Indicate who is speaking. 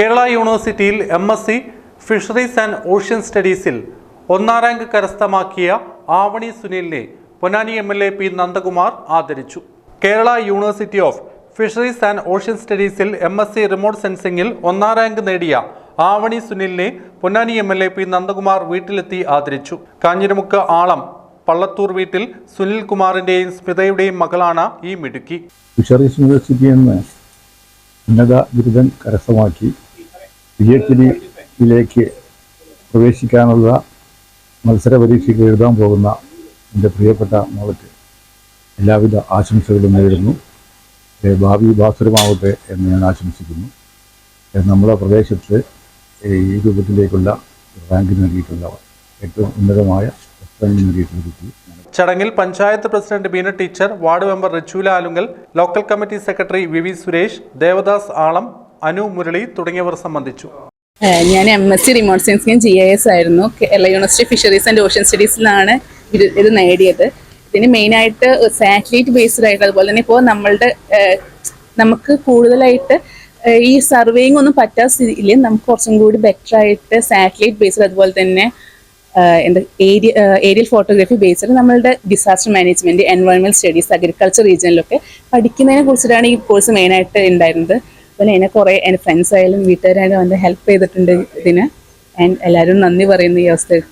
Speaker 1: കേരള യൂണിവേഴ്സിറ്റിയിൽ M S C fisheries and ocean സ്റ്റഡീസിൽ ഒന്നാം rank കരസ്ഥമാക്കിയ Avani സുനിലിനെ Ponnani M L A P Nandakumar ആദരിച്ചു. Kerala university of fisheries and ocean സ്റ്റഡീസിൽ M S C remote സെൻസിംഗിൽ ഒന്നാം rank നേടിയ Avani സുനിലിനെ Ponnani M L A P Nandakumar വീട്ടിലെത്തി ആദരിച്ചു. കാഞ്ഞിരമുക്ക് ആളം പള്ളത്തൂർ വീട്ടിൽ സുനിൽ കുമാറിന്റെയും സ്മിതയുടെയും മകളാണ് ഈ മിടുക്കി.
Speaker 2: ഫിഷറീസ് യൂണിവേഴ്സിറ്റി എന്ന് ഉന്നത ബിരുദം കരസ്ഥമാക്കി ഡിയിലേക്ക് പ്രവേശിക്കാനുള്ള മത്സര പരീക്ഷയ്ക്ക് എഴുതാൻ പോകുന്ന എന്റെ പ്രിയപ്പെട്ട മോൾക്ക് എല്ലാവിധ ആശംസകളും നേരുന്നു. ഭാവി ഭാസുരമാവട്ടെ എന്ന് ഞാൻ ആശംസിക്കുന്നു. നമ്മുടെ പ്രദേശത്ത് ഈ രൂപത്തിലേക്കുള്ള റാങ്ക് നൽകിയിട്ടുള്ള ഏറ്റവും ഉന്നതമായ
Speaker 1: ചടങ്ങിൽ panchayat president Beena teacher ward member Richoola Alungal local committee secretary V V Suresh Devadas ആളം Anu Murali തുടങ്ങിയവർ സംബന്ധിച്ചു.
Speaker 3: ഞാൻ M S C remote sensing G I S ആയിരുന്നു. Kerala university fisheries and ocean സ്റ്റഡീസിലാണ് ഇത് നേടിയത്. ഇതിന് മെയിനായിട്ട് സാറ്റലൈറ്റ് ബേസ്ഡ് ആയിട്ട് അതുപോലെ തന്നെ ഇപ്പോൾ നമ്മളുടെ നമുക്ക് കൂടുതലായിട്ട് ഈ സർവേയിങ് ഒന്നും പറ്റാത്ത സ്ഥിതിയിൽ നമുക്ക് കുറച്ചും കൂടി ബെറ്റർ ആയിട്ട് സാറ്റലൈറ്റ് ബേസ്ഡ് അതുപോലെ തന്നെ എന്താ ഏരിയ ഏരിയൽ ഫോട്ടോഗ്രാഫി ബേസ്ഡ് നമ്മളുടെ disaster management environment studies agriculture റീജിയനിലൊക്കെ പഠിക്കുന്നതിനെ കുറിച്ചിട്ടാണ് ഈ കോഴ്സ് മെയിനായിട്ട് ഉണ്ടായിരുന്നത്. അതുപോലെ എന്നെ കുറേ എന്റെ ഫ്രണ്ട്സ് ആയാലും വീട്ടുകാരായാലും വന്ന് ഹെൽപ്പ് ചെയ്തിട്ടുണ്ട് ഇതിന്. ആൻഡ് എല്ലാവരും നന്ദി പറയുന്ന ഈ അവസരത്തിൽ